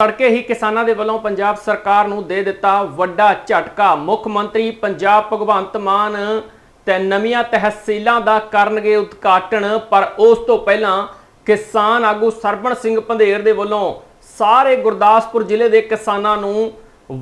ਤੜਕੇ ਹੀ ਕਿਸਾਨਾਂ ਦੇ ਵੱਲੋਂ ਪੰਜਾਬ ਸਰਕਾਰ ਨੂੰ ਦੇ ਦਿੱਤਾ ਵੱਡਾ ਝਟਕਾ। ਮੁੱਖ ਮੰਤਰੀ ਪੰਜਾਬ ਭਗਵੰਤ ਮਾਨ ਤੇ ਨਵੀਆਂ ਤਹਿਸੀਲਾਂ ਦਾ ਕਰਨਗੇ ਉਦਘਾਟਨ, ਪਰ ਉਸ ਤੋਂ ਪਹਿਲਾਂ ਕਿਸਾਨ ਆਗੂ ਸਰਬਣ ਸਿੰਘ ਪੰਧੇਰ ਦੇ ਵੱਲੋਂ ਸਾਰੇ ਗੁਰਦਾਸਪੁਰ ਜ਼ਿਲ੍ਹੇ ਦੇ ਕਿਸਾਨਾਂ ਨੂੰ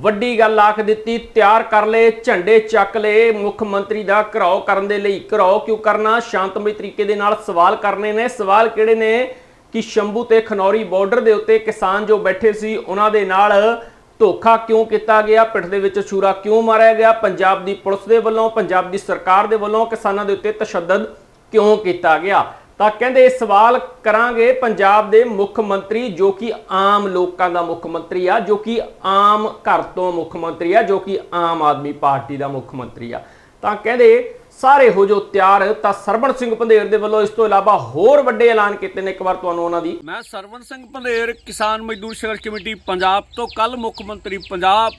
ਵੱਡੀ ਗੱਲ ਆਖ ਦਿੱਤੀ। ਤਿਆਰ ਕਰ ਲਏ, ਝੰਡੇ ਚੱਕ ਲਏ, ਮੁੱਖ ਮੰਤਰੀ ਦਾ ਘਰਾਓ ਕਰਨ ਦੇ ਲਈ ਘਰਾਓ ਕਿਉਂ ਕਰਨਾ? ਸ਼ਾਂਤਮਈ ਤਰੀਕੇ ਦੇ ਨਾਲ ਸਵਾਲ ਕਰਨੇ ਨੇ। ਸਵਾਲ ਕਿਹੜੇ ਨੇ? ਕਿ ਸ਼ੰਭੂ ਤੇ ਖਨੌਰੀ ਬਾਰਡਰ ਦੇ ਉੱਤੇ ਕਿਸਾਨ ਜੋ ਬੈਠੇ ਸੀ, ਉਹਨਾਂ ਦੇ ਨਾਲ ਧੋਖਾ ਕਿਉਂ ਕੀਤਾ ਗਿਆ? ਪਿੱਠ ਦੇ ਵਿੱਚ ਛੁਰਾ ਕਿਉਂ ਮਾਰਿਆ ਗਿਆ? ਪੰਜਾਬ ਦੀ ਪੁਲਿਸ ਦੇ ਵੱਲੋਂ, ਪੰਜਾਬ ਦੀ ਸਰਕਾਰ ਦੇ ਵੱਲੋਂ ਕਿਸਾਨਾਂ ਦੇ ਉੱਤੇ ਤਸ਼ੱਦਦ ਕਿਉਂ ਕੀਤਾ ਗਿਆ? ਤਾਂ ਕਹਿੰਦੇ ਇਹ ਸਵਾਲ ਕਰਾਂਗੇ ਪੰਜਾਬ ਦੇ ਮੁੱਖ ਮੰਤਰੀ, ਜੋ ਕਿ ਆਮ ਲੋਕਾਂ ਦਾ ਮੁੱਖ ਮੰਤਰੀ ਆ, ਜੋ ਕਿ ਆਮ ਘਰ ਤੋਂ ਮੁੱਖ ਮੰਤਰੀ ਆ, ਜੋ ਕਿ ਆਮ ਆਦਮੀ ਪਾਰਟੀ ਦਾ ਮੁੱਖ ਮੰਤਰੀ ਆ। ਤਾਂ ਕਹਿੰਦੇ ਸਾਰੇ ਹੋ ਜੋ ਤਿਆਰ, ਤਾਂ ਸਰਬਣ ਸਿੰਘ ਪੰਧੇਰ ਦੇ ਵੱਲੋਂ ਇਸ ਤੋਂ ਇਲਾਵਾ ਹੋਰ ਵੱਡੇ ਐਲਾਨ ਕੀਤੇ ਨੇ ਇੱਕ ਵਾਰ ਤੁਹਾਨੂੰ ਉਹਨਾਂ ਦੀ। ਮੈਂ ਸਰਵਨ ਸਿੰਘ ਭੰਦੇਰ ਕਿਸਾਨ ਮਜ਼ਦੂਰ ਸੰਘਰਸ਼ ਕਮੇਟੀ ਪੰਜਾਬ ਤੋਂ ਕੱਲ ਮੁੱਖ ਮੰਤਰੀ ਪੰਜਾਬ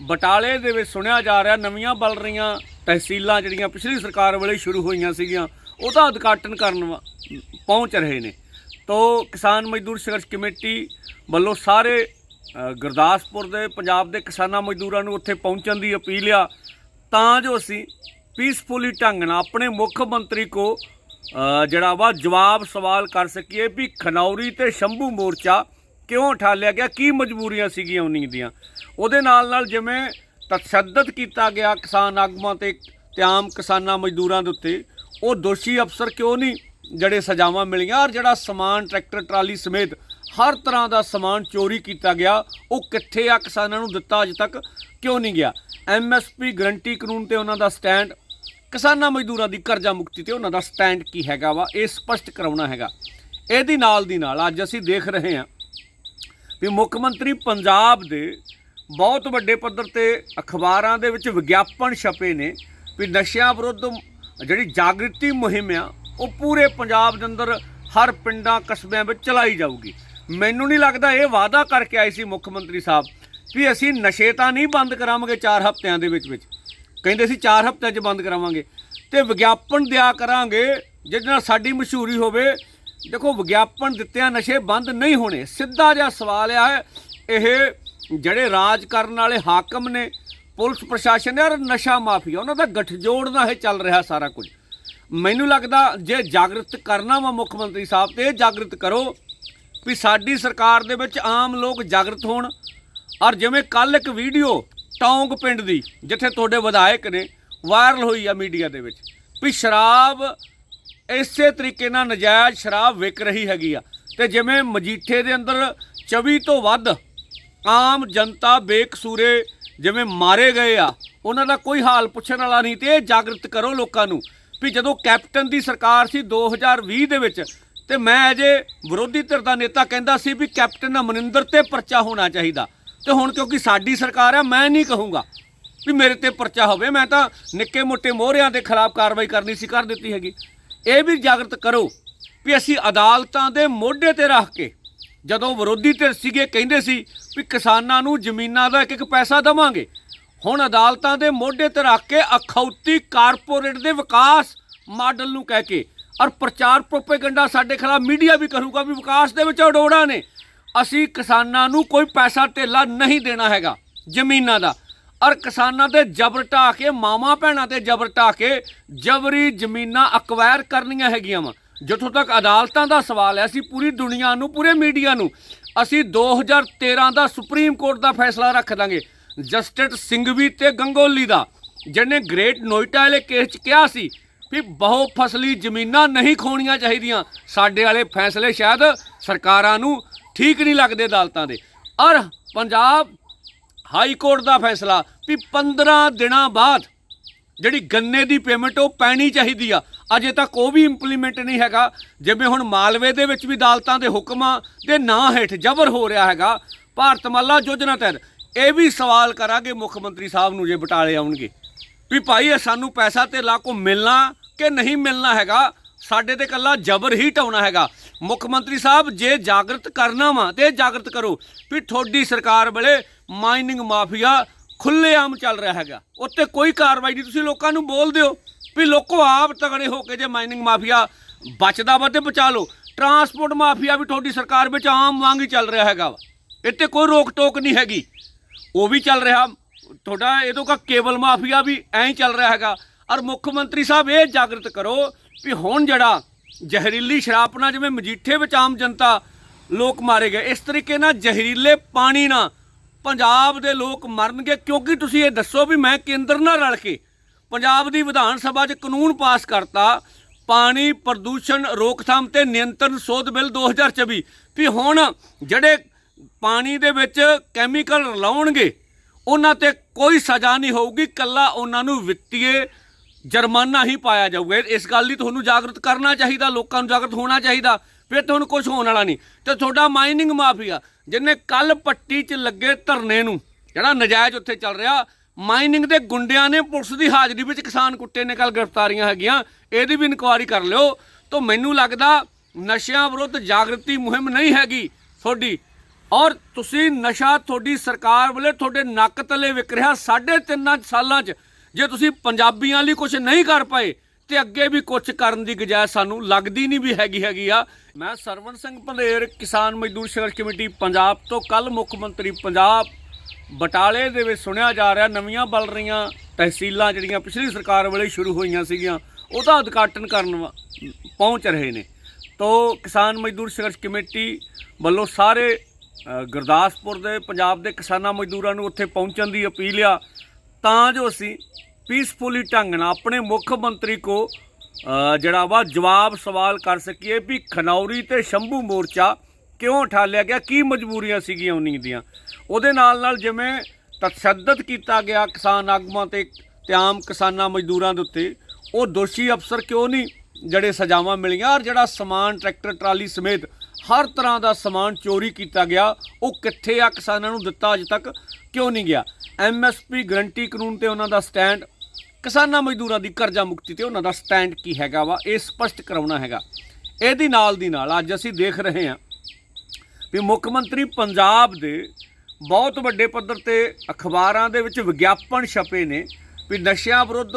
ਬਟਾਲੇ ਦੇ ਵਿੱਚ ਸੁਣਿਆ ਜਾ ਰਿਹਾ, ਨਵੀਆਂ ਬਲ ਰਹੀਆਂ ਤਹਿਸੀਲਾਂ ਜਿਹੜੀਆਂ ਪਿਛਲੀ ਸਰਕਾਰ ਵੇਲੇ ਸ਼ੁਰੂ ਹੋਈਆਂ ਸੀਗੀਆਂ, ਉਹਦਾ ਉਦਘਾਟਨ ਕਰਨ ਵਾ- ਪਹੁੰਚ ਰਹੇ ਨੇ। ਤੋਂ ਕਿਸਾਨ ਮਜ਼ਦੂਰ ਸੰਘਰਸ਼ ਕਮੇਟੀ ਵੱਲੋਂ ਸਾਰੇ ਗੁਰਦਾਸਪੁਰ ਦੇ, ਪੰਜਾਬ ਦੇ ਕਿਸਾਨਾਂ ਮਜ਼ਦੂਰਾਂ ਨੂੰ ਉੱਥੇ ਪਹੁੰਚਣ ਦੀ ਅਪੀਲ ਆ। ਤਾਂ ਜੋ ਅਸੀਂ ਪੀਸਫੁਲੀ ਢੰਗ ਨਾਲ ਆਪਣੇ ਮੁੱਖ ਮੰਤਰੀ ਕੋ ਜਿਹੜਾ ਵਾ ਜਵਾਬ ਸਵਾਲ ਕਰ ਸਕੀਏ ਵੀ ਖਨੌਰੀ ਤੇ ਸ਼ੰਭੂ ਮੋਰਚਾ ਕਿਉਂ ਠਾਲਿਆ ਗਿਆ? ਕੀ ਮਜਬੂਰੀਆਂ ਸੀਗੀਆਂ ਉਨੀ ਦੀਆਂ? ਉਹਦੇ ਨਾਲ ਨਾਲ ਜਿਵੇਂ ਤਸ਼ੱਦਦ ਕੀਤਾ ਗਿਆ ਕਿਸਾਨ ਆਗੂਆਂ ਤੇ ਤੇ ਆਮ ਕਿਸਾਨਾਂ ਮਜ਼ਦੂਰਾਂ ਦੇ ਉੱਤੇ, ਉਹ ਦੋਸ਼ੀ ਅਫਸਰ ਕਿਉਂ ਨਹੀਂ ਜਿਹੜੇ ਸਜ਼ਾਵਾਂ ਮਿਲੀਆਂ? ਔਰ ਜਿਹੜਾ ਸਮਾਨ, ਟਰੈਕਟਰ, ਟਰਾਲੀ ਸਮੇਤ ਹਰ ਤਰ੍ਹਾਂ ਦਾ ਸਮਾਨ ਚੋਰੀ ਕੀਤਾ ਗਿਆ, ਉਹ ਕਿੱਥੇ ਆ? ਕਿਸਾਨਾਂ ਨੂੰ ਦਿੱਤਾ ਅਜੇ ਤੱਕ ਕਿਉਂ ਨਹੀਂ ਗਿਆ? ਐਮਐਸਪੀ ਗਰੰਟੀ ਕਾਨੂੰਨ ਤੇ ਉਹਨਾਂ ਦਾ ਸਟੈਂਡ ਕਿਸਾਨਾਂ ਮਜ਼ਦੂਰਾਂ ਦੀ ਕਰਜ਼ਾ ਮੁਕਤੀ ਤੇ ਉਹਨਾਂ ਦਾ ਸਟੈਂਡ ਕੀ ਹੈਗਾ ਵਾ, ਇਹ ਸਪਸ਼ਟ ਕਰਾਉਣਾ ਹੈਗਾ। ਇਹਦੀ ਨਾਲ ਦੀ ਨਾਲ ਅੱਜ ਅਸੀਂ ਦੇਖ ਰਹੇ ਹਾਂ ਵੀ ਮੁੱਖ ਮੰਤਰੀ ਪੰਜਾਬ ਦੇ ਬਹੁਤ ਵੱਡੇ ਪੱਧਰ ਤੇ ਅਖਬਾਰਾਂ ਦੇ ਵਿੱਚ ਵਿਗਿਆਪਨ ਛਪੇ ਨੇ ਵੀ ਨਸ਼ਿਆਂ ਵਿਰੁੱਧ ਜਿਹੜੀ ਜਾਗ੍ਰਿਤੀ ਮੁਹਿੰਮ ਆ, ਉਹ ਪੂਰੇ ਪੰਜਾਬ ਦੇ ਅੰਦਰ ਹਰ ਪਿੰਡਾਂ ਕਸਬਿਆਂ ਵਿੱਚ ਚਲਾਈ ਜਾਊਗੀ। ਮੈਨੂੰ ਨਹੀਂ ਲੱਗਦਾ ਇਹ ਵਾਅਦਾ ਕਰਕੇ ਆਏ ਸੀ ਮੁੱਖ ਮੰਤਰੀ ਸਾਹਿਬ ਵੀ ਅਸੀਂ ਨਸ਼ੇ ਤਾਂ ਨਹੀਂ ਬੰਦ ਕਰਾਵਾਂਗੇ 4 ਹਫ਼ਤਿਆਂ ਦੇ ਵਿੱਚ ਵਿੱਚ। ਕਹਿੰਦੇ ਸੀ 4 ਹਫ਼ਤਿਆਂ 'ਚ ਬੰਦ ਕਰਾਵਾਂਗੇ। ਤੇ ਵਿਗਿਆਪਨ ਦਿਆ ਕਰਾਂਗੇ, ਜਿਹਦੇ ਨਾਲ ਸਾਡੀ ਮਸ਼ਹੂਰੀ ਹੋਵੇ। ਦੇਖੋ, ਵਿਗਿਆਪਨ ਦਿੱਤਿਆਂ ਨਸ਼ੇ ਬੰਦ ਨਹੀਂ ਹੋਣੇ। ਸਿੱਧਾ ਜਿਹਾ ਸਵਾਲ ਆ, ਇਹ ਜਿਹੜੇ ਰਾਜ ਕਰਨ ਵਾਲੇ ਹਾਕਮ ਨੇ, ਪੁਲਿਸ ਪ੍ਰਸ਼ਾਸਨ ਨੇ, ਔਰ ਨਸ਼ਾ ਮਾਫੀਆ, ਉਹਨਾਂ ਦਾ ਗਠਜੋੜ ਨਾਲ ਇਹ ਚੱਲ ਰਿਹਾ ਸਾਰਾ ਕੁਝ। ਮੈਨੂੰ ਲੱਗਦਾ ਜੇ ਜਾਗਰਤ ਕਰਨਾ ਵਾ ਮੁੱਖ ਮੰਤਰੀ ਸਾਹਿਬ ਤੇ, ਇਹ ਜਾਗਰਤ ਕਰੋ ਵੀ ਸਾਡੀ ਸਰਕਾਰ ਦੇ ਵਿੱਚ ਆਮ ਲੋਕ ਜਾਗਰਤ ਹੋਣ। ਔਰ ਜਿਵੇਂ ਕੱਲ ਇੱਕ ਵੀਡੀਓ ਟੌਂਗ ਪਿੰਡ ਦੀ, ਜਿੱਥੇ ਤੁਹਾਡੇ ਵਿਧਾਇਕ ਨੇ ਵਾਇਰਲ ਹੋਈ ਆ ਮੀਡੀਆ ਦੇ ਵਿੱਚ ਵੀ ਸ਼ਰਾਬ ਇਸੇ ਤਰੀਕੇ ਨਾਲ ਨਜਾਇਜ਼ ਸ਼ਰਾਬ ਵਿਕ ਰਹੀ ਹੈਗੀ ਆ। ਤੇ ਜਿਵੇਂ ਮਜੀਠੇ ਦੇ ਅੰਦਰ 24 ਤੋਂ ਵੱਧ ਆਮ ਜਨਤਾ ਬੇਕਸੂਰੇ ਜਿਵੇਂ ਮਾਰੇ ਗਏ ਆ, ਉਹਨਾਂ ਦਾ ਕੋਈ ਹਾਲ ਪੁੱਛਣ ਵਾਲਾ ਨਹੀਂ ਤੇ ਇਹ ਜਾਗਰਤ ਕਰੋ ਲੋਕਾਂ ਨੂੰ ਵੀ ਜਦੋਂ ਕੈਪਟਨ ਦੀ ਸਰਕਾਰ ਸੀ 2020 ਦੇ ਵਿੱਚ ਤੇ ਮੈਂ ਅਜੇ ਵਿਰੋਧੀ ਧਿਰ ਦਾ ਨੇਤਾ ਕਹਿੰਦਾ ਸੀ ਵੀ ਕੈਪਟਨ ਅਮਰਿੰਦਰ ਤੇ ਪਰਚਾ ਹੋਣਾ ਚਾਹੀਦਾ। ਤੇ ਹੁਣ ਕਿਉਂਕਿ ਸਾਡੀ ਸਰਕਾਰ ਆ, ਮੈਂ ਨਹੀਂ ਕਹੂੰਗਾ ਵੀ ਮੇਰੇ ਤੇ ਪਰਚਾ ਹੋਵੇ। ਮੈਂ ਤਾਂ ਨਿੱਕੇ ਮੋਟੇ ਮੋਹਰਿਆਂ ਦੇ ਖਿਲਾਫ ਕਾਰਵਾਈ ਕਰਨੀ ਸੀ, ਕਰ ਦਿੱਤੀ ਹੈਗੀ। ਇਹ ਵੀ ਜਾਗਰਤ ਕਰੋ ਵੀ ਅਸੀਂ ਅਦਾਲਤਾਂ ਦੇ ਮੋਢੇ ਤੇ ਰੱਖ ਕੇ ਜਦੋਂ ਵਿਰੋਧੀ ਧਿਰ ਸੀਗੇ, ਕਹਿੰਦੇ ਸੀ ਵੀ ਕਿਸਾਨਾਂ ਨੂੰ ਜ਼ਮੀਨਾਂ ਦਾ ਇੱਕ ਇੱਕ ਪੈਸਾ ਦੇਵਾਂਗੇ। ਹੁਣ ਅਦਾਲਤਾਂ ਦੇ ਮੋਢੇ ਤੇ ਰੱਖ ਕੇ ਅਖੌਤੀ ਕਾਰਪੋਰੇਟ ਦੇ ਵਿਕਾਸ ਮਾਡਲ ਨੂੰ ਕਹਿ ਕੇ ਔਰ ਪ੍ਰਚਾਰ ਪ੍ਰੋਪੇਗੈਂਡਾ ਸਾਡੇ ਖਿਲਾਫ ਮੀਡੀਆ ਵੀ ਕਰੂਗਾ ਵੀ ਵਿਕਾਸ ਦੇ ਵਿੱਚ ਅਡੋੜਾ ਨੇ। ਅਸੀਂ ਕਿਸਾਨਾਂ ਨੂੰ ਕੋਈ ਪੈਸਾ ਧੇਲਾ ਨਹੀਂ ਦੇਣਾ ਹੈਗਾ ਜ਼ਮੀਨਾਂ ਦਾ। ਔਰ ਕਿਸਾਨਾਂ ਤੇ ਜ਼ਬਰ ਢਾ ਕੇ, ਮਾਵਾਂ ਭੈਣਾਂ ਤੇ ਜ਼ਬਰ ਢਾ ਕੇ ਜਬਰੀ ਜ਼ਮੀਨਾਂ ਅਕਵਾਇਰ ਕਰਨੀਆਂ ਹੈਗੀਆਂ ਵਾ। ਜਿੱਥੋਂ ਤੱਕ ਅਦਾਲਤਾਂ ਦਾ ਸਵਾਲ ਹੈ, ਅਸੀਂ ਪੂਰੀ ਦੁਨੀਆ ਨੂੰ, ਪੂਰੇ ਮੀਡੀਆ ਨੂੰ, ਅਸੀਂ 2013 ਦਾ ਸੁਪਰੀਮ ਕੋਰਟ ਦਾ ਫੈਸਲਾ ਰੱਖ ਦਾਂਗੇ। ਜਸਟਿਸ ਸਿੰਘਵੀ ਤੇ ਗੰਗੋਲੀ ਦਾ, ਜਿਹਨੇ ਗ੍ਰੇਟ ਨੋਇਟਾ ਵਾਲੇ ਕੇਸ 'ਚ ਕਿਹਾ ਸੀ ਵੀ ਬਹੁ ਫਸਲੀ ਜ਼ਮੀਨਾਂ ਨਹੀਂ ਖੋਣੀਆਂ ਚਾਹੀਦੀਆਂ। ਸਾਡੇ ਵਾਲੇ ਫੈਸਲੇ ਸ਼ਾਇਦ ਸਰਕਾਰਾਂ ਨੂੰ ਠੀਕ ਨਹੀਂ ਲੱਗਦੇ ਅਦਾਲਤਾਂ ਦੇ। ਔਰ ਪੰਜਾਬ ਹਾਈ ਕੋਰਟ ਦਾ ਫੈਸਲਾ ਵੀ 15 ਦਿਨਾਂ ਬਾਅਦ ਜਿਹੜੀ ਗੰਨੇ ਦੀ ਪੇਮੈਂਟ ਉਹ ਪੈਣੀ ਚਾਹੀਦੀ ਆ। ਅਜੇ ਤੱਕ ਉਹ ਵੀ ਇੰਪਲੀਮੈਂਟ ਨਹੀਂ ਹੈਗਾ। ਜਿਵੇਂ ਹੁਣ ਮਾਲਵੇ ਦੇ ਵਿੱਚ ਵੀ ਅਦਾਲਤਾਂ ਦੇ ਹੁਕਮਾਂ ਦੇ ਨਾਂ ਹੇਠ ਜ਼ਬਰ ਹੋ ਰਿਹਾ ਹੈਗਾ। ਭਾਰਤ ਭਾਰਤਮਾਲਾ ਯੋਜਨਾ ਤਹਿਤ ਇਹ ਵੀ ਸਵਾਲ ਕਰਾਂਗੇ ਮੁੱਖ ਮੰਤਰੀ ਸਾਹਿਬ ਨੂੰ ਜੇ ਬਟਾਲੇ ਆਉਣਗੇ ਵੀ ਭਾਈ ਇਹ ਸਾਨੂੰ ਪੈਸਾ ਤੇ ਕੋ ਮਿਲਣਾ ਕਿ ਨਹੀਂ ਮਿਲਣਾ ਹੈਗਾ? ਸਾਡੇ ਤੇ ਕੱਲਾ ਜ਼ਬਰ ਹੀ ਢਾਉਣਾ ਹੈਗਾ। ਮੁੱਖ ਮੰਤਰੀ ਸਾਹਿਬ, ਜੇ ਜਾਗਰਤ ਕਰਨਾ ਵਾ ਤੇ ਇਹ ਜਾਗਰਤ ਕਰੋ। ਵੀ ਤੁਹਾਡੀ ਸਰਕਾਰ ਵੇਲੇ ਮਾਈਨਿੰਗ ਮਾਫੀਆ ਖੁੱਲ੍ਹੇਆਮ ਚੱਲ ਰਿਹਾ ਹੈਗਾ। ਉੱਤੇ ਕੋਈ ਕਾਰਵਾਈ ਨਹੀਂ, ਤੁਸੀਂ ਲੋਕਾਂ ਨੂੰ ਬੋਲ ਦਿਓ ਵੀ ਲੋਕੋ ਆਪ ਤਗੜੇ ਹੋ ਕੇ ਜੇ ਮਾਈਨਿੰਗ ਮਾਫੀਆ ਬਚਦਾ ਵਾ ਤੇ ਬਚਾ ਲਓ। ਟਰਾਂਸਪੋਰਟ ਮਾਫੀਆ ਵੀ ਤੁਹਾਡੀ ਸਰਕਾਰ ਵਿੱਚ ਆਮ ਵਾਂਗ ਹੀ ਚੱਲ ਰਿਹਾ ਹੈਗਾ ਵਾ। ਇੱਥੇ ਕੋਈ ਰੋਕ ਟੋਕ ਨਹੀਂ ਹੈਗੀ। ਉਹ ਵੀ ਚੱਲ ਰਿਹਾ। ਤੁਹਾਡਾ ਇਹ ਤੋਂ ਕਾ ਕੇਬਲ ਮਾਫੀਆ ਵੀ ਐਂ ਹੀ ਚੱਲ ਰਿਹਾ ਹੈਗਾ। ਔਰ ਮੁੱਖ ਮੰਤਰੀ ਸਾਹਿਬ, ਇਹ ਜਾਗਰਤ ਕਰੋ ਵੀ ਹੁਣ ਜਿਹੜਾ ਜ਼ਹਿਰੀਲੀ ਸ਼ਰਾਬ ਨਾਲ ਜਿਵੇਂ ਮਜੀਠੇ ਵਿੱਚ ਆਮ ਜਨਤਾ ਲੋਕ ਮਾਰੇ ਗਏ। ਇਸ ਤਰੀਕੇ ਨਾਲ ਜ਼ਹਿਰੀਲੇ ਪਾਣੀ ਨਾਲ ਪੰਜਾਬ ਦੇ ਲੋਕ ਮਰਨਗੇ। ਕਿਉਂਕਿ ਤੁਸੀਂ ਇਹ ਦੱਸੋ ਵੀ ਮੈਂ ਕੇਂਦਰ ਨਾਲ ਰਲ ਕੇ ਪੰਜਾਬ ਦੀ ਵਿਧਾਨ ਸਭਾ 'ਚ ਕਾਨੂੰਨ ਪਾਸ ਕਰਤਾ, ਪਾਣੀ ਪ੍ਰਦੂਸ਼ਣ ਰੋਕਥਾਮ ਤੇ ਨਿਯੰਤਰਣ ਸੋਧ ਬਿੱਲ 2024 ਵੀ ਹੁਣ ਜਿਹੜੇ ਪਾਣੀ ਦੇ ਵਿੱਚ ਕੈਮੀਕਲ ਰਲਾਉਣਗੇ, ਉਹਨਾਂ ਤੇ ਕੋਈ ਸਜ਼ਾ ਨਹੀਂ ਹੋਊਗੀ। ਕੱਲਾ ਉਹਨਾਂ ਨੂੰ ਵਿੱਤੀਏ ਜੁਰਮਾਨਾ ਹੀ ਪਾਇਆ ਜਾਊਗਾ। ਇਸ ਗੱਲ ਲਈ ਤੁਹਾਨੂੰ ਜਾਗਰੂਕ ਕਰਨਾ ਚਾਹੀਦਾ, ਲੋਕਾਂ ਨੂੰ ਜਾਗਰੂਕ ਹੋਣਾ ਚਾਹੀਦਾ। ਫਿਰ ਤੁਹਾਨੂੰ ਕੁਝ ਹੋਣ ਵਾਲਾ ਨਹੀਂ। ਤੇ ਤੁਹਾਡਾ ਮਾਈਨਿੰਗ ਮਾਫੀਆ ਜਿਹਨੇ ਕੱਲ ਪੱਟੀ 'ਚ ਲੱਗੇ ਧਰਨੇ ਨੂੰ, ਜਿਹੜਾ ਨਜਾਇਜ਼ ਉੱਥੇ ਚੱਲ ਰਿਹਾ ਮਾਈਨਿੰਗ ਦੇ ਗੁੰਡਿਆਂ ਨੇ ਪੁਲਿਸ ਦੀ ਹਾਜ਼ਰੀ ਵਿੱਚ ਕਿਸਾਨ ਕੁੱਟੇ ਨੇ ਕੱਲ ਗ੍ਰਿਫਤਾਰੀਆਂ ਹੈਗੀਆਂ। ਇਹਦੀ ਵੀ ਇਨਕੁਆਇਰੀ ਕਰ ਲਿਓ। ਤਾਂ ਮੈਨੂੰ ਲੱਗਦਾ ਨਸ਼ਿਆਂ ਵਿਰੁੱਧ ਜਾਗਰਤੀ ਮੁਹਿੰਮ ਨਹੀਂ ਹੈਗੀ ਤੁਹਾਡੀ। ਔਰ ਤੁਸੀਂ ਨਸ਼ਾ ਤੁਹਾਡੀ ਸਰਕਾਰ ਵੱਲੇ ਤੁਹਾਡੇ ਨੱਕ ਤਲੇ ਵਿਕ ਰਿਹਾ ਸਾਢੇ ਤਿੰਨਾਂ ਸਾਲਾਂ 'ਚ। ਜੇ ਤੁਸੀਂ ਪੰਜਾਬੀਆਂ ਲਈ ਕੁਝ ਨਹੀਂ ਕਰ ਪਾਏ, ਤੇ ਅੱਗੇ ਵੀ ਕੁਝ ਕਰਨ ਦੀ ਗੁਜਾਇਸ਼ ਸਾਨੂੰ ਲੱਗਦੀ ਨਹੀਂ ਵੀ ਹੈਗੀ ਹੈਗੀ ਆ। ਮੈਂ ਸਰਵਣ ਸਿੰਘ ਭੰਦੇਰ ਕਿਸਾਨ ਮਜ਼ਦੂਰ ਸੰਘਰਸ਼ ਕਮੇਟੀ, ਪੰਜਾਬ ਤੋਂ ਕੱਲ ਮੁੱਖ ਮੰਤਰੀ ਪੰਜਾਬ। ਬਟਾਲੇ ਦੇ ਵਿੱਚ ਸੁਣਿਆ ਜਾ ਰਿਹਾ, ਨਵੀਆਂ ਬਲ ਰਹੀਆਂ ਤਹਿਸੀਲਾਂ ਜਿਹੜੀਆਂ ਪਿਛਲੀ ਸਰਕਾਰ ਵੇਲੇ ਸ਼ੁਰੂ ਹੋਈਆਂ ਸੀਗੀਆਂ, ਉਹਦਾ ਉਦਘਾਟਨ ਕਰਨ ਵਾ- ਪਹੁੰਚ ਰਹੇ ਨੇ। ਤੋ ਕਿਸਾਨ ਮਜ਼ਦੂਰ ਸੰਘਰਸ਼ ਕਮੇਟੀ ਵੱਲੋਂ ਸਾਰੇ ਗੁਰਦਾਸਪੁਰ ਦੇ, ਪੰਜਾਬ ਦੇ ਕਿਸਾਨਾਂ ਮਜ਼ਦੂਰਾਂ ਨੂੰ ਉੱਥੇ ਪਹੁੰਚਣ ਦੀ ਅਪੀਲ ਆ। ਤਾਂ ਜੋ ਅਸੀਂ ਪੀਸਫੁਲੀ ਢੰਗ ਨਾਲ ਆਪਣੇ ਮੁੱਖ ਮੰਤਰੀ ਕੋ ਜਿਹੜਾ ਵਾ ਜਵਾਬ ਸਵਾਲ ਕਰ ਸਕੀਏ ਵੀ ਖਨੌਰੀ ਤੇ ਸ਼ੰਭੂ ਮੋਰਚਾ ਕਿਉਂ ਠਾਲਿਆ ਗਿਆ? ਕੀ ਮਜਬੂਰੀਆਂ ਸੀਗੀਆਂ ਉਨੀ ਦੀਆਂ? ਉਹਦੇ ਨਾਲ ਨਾਲ ਜਿਵੇਂ ਤਸ਼ੱਦਦ ਕੀਤਾ ਗਿਆ ਕਿਸਾਨ ਆਗੂਆਂ ਤੇ ਤੇ ਆਮ ਕਿਸਾਨਾਂ ਮਜ਼ਦੂਰਾਂ ਦੇ ਉੱਤੇ, ਉਹ ਦੋਸ਼ੀ ਅਫਸਰ ਕਿਉਂ ਨਹੀਂ ਜਿਹੜੇ ਸਜ਼ਾਵਾਂ ਮਿਲੀਆਂ? ਔਰ ਜਿਹੜਾ ਸਮਾਨ, ਟਰੈਕਟਰ, ਟਰਾਲੀ ਸਮੇਤ ਹਰ ਤਰ੍ਹਾਂ ਦਾ ਸਮਾਨ ਚੋਰੀ ਕੀਤਾ ਗਿਆ, ਉਹ ਕਿੱਥੇ ਆ? ਕਿਸਾਨਾਂ ਨੂੰ ਦਿੱਤਾ ਅਜੇ ਤੱਕ ਕਿਉਂ ਨਹੀਂ ਗਿਆ? ਐਮਐਸਪੀ ਗਰੰਟੀ ਕਾਨੂੰਨ ਤੇ ਉਹਨਾਂ ਦਾ ਸਟੈਂਡ, ਕਿਸਾਨਾਂ ਮਜ਼ਦੂਰਾਂ ਦੀ ਕਰਜ਼ਾ ਮੁਕਤੀ ਤੇ ਉਹਨਾਂ ਦਾ ਸਟੈਂਡ ਕੀ ਹੈਗਾ ਵਾ, ਇਹ ਸਪਸ਼ਟ ਕਰਾਉਣਾ ਹੈਗਾ। ਇਹਦੀ ਨਾਲ ਦੀ ਨਾਲ ਅੱਜ ਅਸੀਂ ਦੇਖ ਰਹੇ ਹਾਂ ਵੀ ਮੁੱਖ ਮੰਤਰੀ ਪੰਜਾਬ ਦੇ ਬਹੁਤ ਵੱਡੇ ਪੱਧਰ ਤੇ ਅਖਬਾਰਾਂ ਦੇ ਵਿੱਚ ਵਿਗਿਆਪਨ ਛਪੇ ਨੇ ਵੀ ਨਸ਼ਿਆਂ ਵਿਰੁੱਧ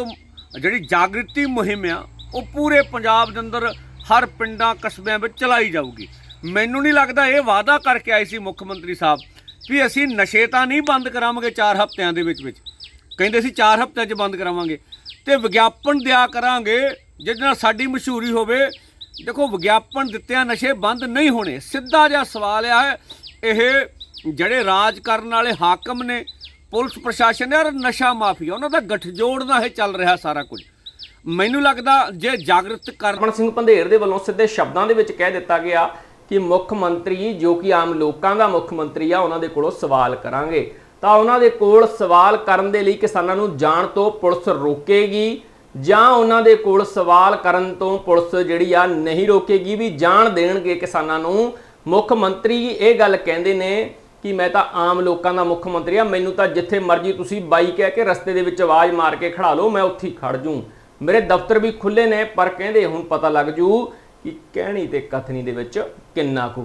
ਜਿਹੜੀ ਜਾਗਰਤੀ ਮੁਹਿੰਮ ਆ, ਉਹ ਪੂਰੇ ਪੰਜਾਬ ਦੇ ਅੰਦਰ ਹਰ ਪਿੰਡਾਂ, ਕਸਬਿਆਂ ਵਿੱਚ ਚਲਾਈ ਜਾਊਗੀ। ਮੈਨੂੰ ਨਹੀਂ ਲੱਗਦਾ ਇਹ ਵਾਅਦਾ ਕਰਕੇ ਆਏ ਸੀ ਮੁੱਖ ਮੰਤਰੀ ਸਾਹਿਬ। ਵੀ ਅਸੀਂ ਨਸ਼ੇ ਤਾਂ ਨਹੀਂ ਬੰਦ ਕਰਾਵਾਂਗੇ 4 ਹਫ਼ਤਿਆਂ ਦੇ ਵਿੱਚ ਵਿੱਚ। ਕਹਿੰਦੇ ਸੀ 4 ਹਫ਼ਤਿਆਂ 'ਚ ਬੰਦ ਕਰਾਵਾਂਗੇ। ਤੇ ਵਿਗਿਆਪਨ ਦਿਆ ਕਰਾਂਗੇ, ਜਿਹਦੇ ਨਾਲ ਸਾਡੀ ਮਸ਼ਹੂਰੀ ਹੋਵੇ। ਦੇਖੋ, ਵਿਗਿਆਪਨ ਦਿੱਤਿਆਂ ਨਸ਼ੇ ਬੰਦ ਨਹੀਂ ਹੋਣੇ। ਸਿੱਧਾ ਜਿਹਾ ਸਵਾਲ ਆ, ਇਹ ਜਿਹੜੇ ਰਾਜ ਕਰਨ ਵਾਲੇ ਹਾਕਮ ਨੇ, ਪੁਲਿਸ ਪ੍ਰਸ਼ਾਸਨ ਨੇ, ਔਰ ਨਸ਼ਾ ਮਾਫੀਆ, ਉਹਨਾਂ ਦਾ ਗਠਜੋੜ ਨਾਲ ਇਹ ਚੱਲ ਰਿਹਾ ਸਾਰਾ ਕੁਝ। ਮੈਨੂੰ ਲੱਗਦਾ, ਜੇ ਜਾਗਰਤ ਕਰਨ ਸਿੰਘ ਪੰਧੇਰ ਦੇ ਵੱਲੋਂ ਸਿੱਧੇ ਸ਼ਬਦਾਂ ਦੇ ਵਿੱਚ ਕਹਿ ਦਿੱਤਾ ਗਿਆ ਕਿ ਮੁੱਖ ਮੰਤਰੀ ਜੋ ਕਿ ਆਮ ਲੋਕਾਂ ਦਾ ਮੁੱਖ ਮੰਤਰੀ ਆ, ਉਹਨਾਂ ਦੇ ਕੋਲੋਂ ਸਵਾਲ ਕਰਾਂਗੇ। ਤਾਂ ਉਹਨਾਂ ਦੇ ਕੋਲ ਸਵਾਲ ਕਰਨ ਦੇ ਲਈ ਕਿਸਾਨਾਂ ਨੂੰ ਜਾਣ ਤੋਂ ਪੁਲਿਸ ਰੋਕੇਗੀ ਜਾਂ ਉਹਨਾਂ ਦੇ ਕੋਲ ਸਵਾਲ ਕਰਨ ਤੋਂ ਪੁਲਿਸ ਜਿਹੜੀ ਆ ਨਹੀਂ ਰੋਕੇਗੀ ਵੀ ਜਾਣ ਦੇਣਗੇ ਕਿਸਾਨਾਂ ਨੂੰ। ਮੁੱਖ ਮੰਤਰੀ ਇਹ ਗੱਲ ਕਹਿੰਦੇ ਨੇ ਕਿ ਮੈਂ ਤਾਂ ਆਮ ਲੋਕਾਂ ਦਾ ਮੁੱਖ ਮੰਤਰੀ ਆ, ਮੈਨੂੰ ਤਾਂ ਜਿੱਥੇ ਮਰਜ਼ੀ ਤੁਸੀਂ ਬਾਈ ਕਹਿ ਕੇ ਰਸਤੇ ਦੇ ਵਿੱਚ ਆਵਾਜ਼ ਮਾਰ ਕੇ ਖੜਾ ਲਓ, ਮੈਂ ਉੱਥੇ ਹੀ ਖੜ ਜੂ। ਮੇਰੇ ਦਫ਼ਤਰ ਵੀ ਖੁੱਲੇ ਨੇ, ਪਰ ਕਹਿੰਦੇ ਹੁਣ ਪਤਾ ਲੱਗ ਜੂ ਕਿ ਕਹਿਣੀ ਤੇ ਕਥਨੀ ਦੇ ਵਿੱਚ ਕਿੰਨਾ ਕੁ